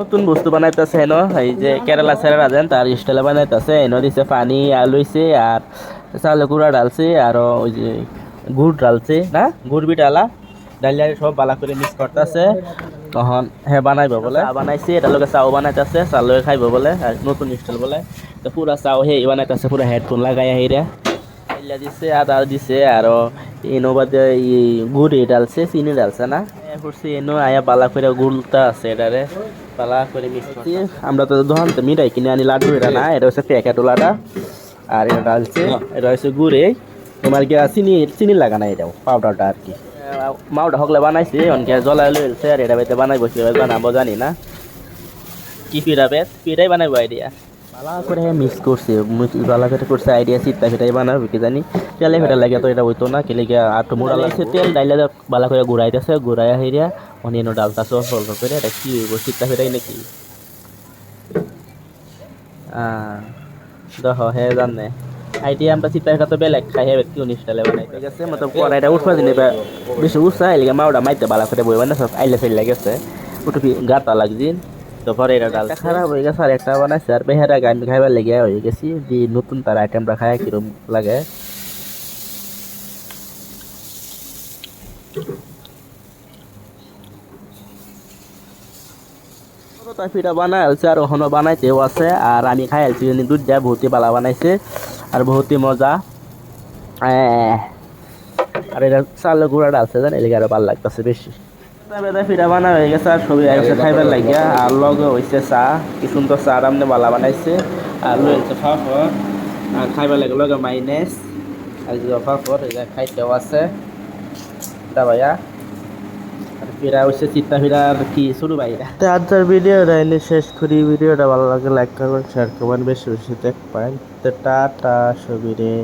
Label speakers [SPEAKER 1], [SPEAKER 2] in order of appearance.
[SPEAKER 1] নতুন বস্তু বানাইতেছে, হেন? এই যে কেরালা ছেড়ে রাজেন তার স্টাইলে বানাইতেছে, হেন? দিছে পানি, আলু হইছে, আর চাউলে গুঁড়া ডালছে আর ওই যে গুড় ডালছে না? গুড় বি ডালা ডালিয়া সব বালা করে মিক্স করতেছে। তখন হ্যাঁ বানাইব বলে। বানাইছে এটা লোকে চাও বানাইতেছে চাল লগে খাইব বলে, আর নতুন স্টাইল বলে। তো পুরা চাও হে বানাইতেছে, পুরা হেডফোন লাগাই হেরা ডালিয়া দিছে, আদা দিছে, আর এনো বাদে ই গুড় ডালছে চিনি ডালছে না? এনো আয়া বালা করে গুড়টা আছে এটারে বালা করে মিক্স করছি আমরা তো দোকান তো মিঠাই কিনে আনি লাড্ডু এটা না এটা হচ্ছে প্যাকেট ওলাটা আর এটা ডালছে এটা হচ্ছে গুড়ে। তোমার কি চিনি চিনি লাগা না এটাও পাউডারটা আর কি। মাউটা হকলে বানাইছে অনকে জ্বলাই লইছে আর এটা বানাইবো, কীভাবে বানাবো জানি না। কি পিঠা বেত পিঠাই বানাইবো আইডিয়া ভালো করে মিক্স করছে ভালো করে করছে আইডিয়া চিত্তা ফিটাই বানাবো কি জানি। তেলে ফেটা লাগে তো এটা হইতো না কেলে গিয়ে আটু মোড়া লাগছে তেল ডাইলে ভালো করে ঘুরাইতেছে ঘুরাই হেরিয়া অনিয়ন ডালতাছে অল্প করে এটা কি হইব চিত্তা ফিটাই নাকি? দেখ হে জানে। আইডিয়া আমরা চিত্তা ফিটা তো বেলেগ খাই হে কি উনিশটালে বানাই ঠিক আছে মতলব কড়াইটা উঠবা দিনে বেশি উঠছা এলিগে মাওটা মাইতে ভালো করে বই বানা সব আইলে ফেলে গেছে। উঠবি গাতা লাগজিন। তারপরে এটা ডাল খারাপ হয়ে গেছে আর একটা বানাইছে আর বেহারা গান খাইবার লেগে হয়ে গেছি যে নতুন তার আইটেমটা খায় কিরম লাগে। পিঠা বানাই আছে আর ওখানে বানাইতেও আছে আর আমি খাই আলছি দুধ দিয়া বহুতই বালা বানাইছে আর বহুতই মজা। আর এটা চালের গুঁড়াটা আছে জান এদিকে আরও ভালো লাগতেছে বেশি। বেদা ফিরা বানা হয়ে গেছে আর সবই আইসে খাইবার লাগিয়া। আর লগে হইছে চা কি সুন্দর চা বালা বানাইছে। আর লইছে ফাফর। আর খাইবার লাগে লগে মাইনেস। আর যে ফাফর এই খাইতেও আছে। দা ভাইয়া। আর ফিরা হইছে চিত্তা ফিরা আর কি শুরু ভাইরা তো আজকের ভিডিওটা এনে শেষ করি। ভিডিওটা ভালো লাগে লাইক করবেন শেয়ার করবেন বেশি বেশি দেখবেন তো টাটা সবিরে।